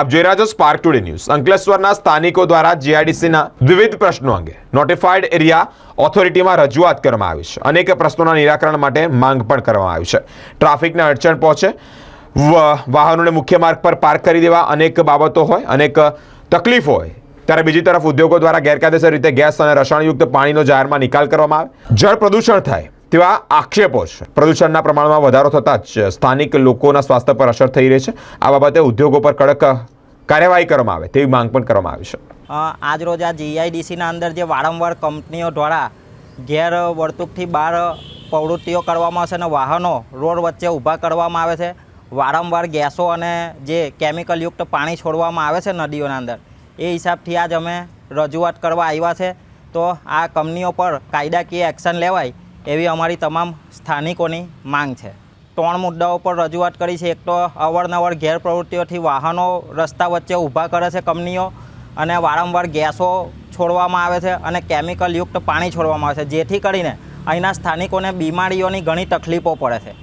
આપ જોઈ રહ્યા છો સ્પાર્ક ટુડે ન્યૂઝ અંકલેશ્વરના સ્થાનિકો દ્વારા જીઆઈડીસીના વિવિધ પ્રશ્નો અંગે નોટિફાઈડ એરિયા ઓથોરિટીમાં રજૂઆત કરવામાં આવી છે. અનેક પ્રશ્નોના નિરાકરણ માટે માંગ પણ કરવામાં આવી છે. ટ્રાફિકને અડચણ પહોંચે વાહનોને મુખ્ય માર્ગ પર પાર્ક કરી દેવા અનેક બાબતો હોય, અનેક તકલીફ હોય, ત્યારે બીજી તરફ ઉદ્યોગો દ્વારા ગેરકાયદેસર રીતે ગેસ અને રસાયણયુક્ત પાણીનો જાહેરમાં નિકાલ કરવામાં આવે. જળ પ્રદૂષણ થાય તેવા આક્ષેપો છે. પ્રદૂષણના પ્રમાણમાં વધારો થતાં જ સ્થાનિક લોકોના સ્વાસ્થ્ય પર અસર થઈ રહી છે. આ બાબતે ઉદ્યોગો પર કડક કાર્યવાહી કરવામાં આવે તેવી માંગ પણ કરવામાં આવી છે. આજરોજ આજ રોજ આ જીઆઈડીસીના અંદર જે વારંવાર કંપનીઓ દ્વારા ગેરવર્તુકથી બહાર પ્રવૃત્તિઓ કરવામાં આવશે અને વાહનો રોડ વચ્ચે ઊભા કરવામાં આવે છે. વારંવાર ગેસો અને જે કેમિકલયુક્ત પાણી છોડવામાં આવે છે નદીઓના અંદર. એ હિસાબથી આજ અમે રજૂઆત કરવા આવ્યા છે. તો આ કંપનીઓ પર કાયદાકીય એક્શન લેવાય એવી અમારી તમામ સ્થાનિકોની માંગ છે. ત્રણ મુદ્દાઓ પર રજૂઆત કરી છે. એક તો અવારનવાર ગેરપ્રવૃત્તિઓથી વાહનો રસ્તા વચ્ચે ઊભા કરે છે કંપનીઓ અને વારંવાર ગેસો છોડવામાં આવે છે અને કેમિકલયુક્ત પાણી છોડવામાં આવે છે. જેથી કરીને અહીંના સ્થાનિકોને બીમારીઓની ઘણી તકલીફો પડે છે.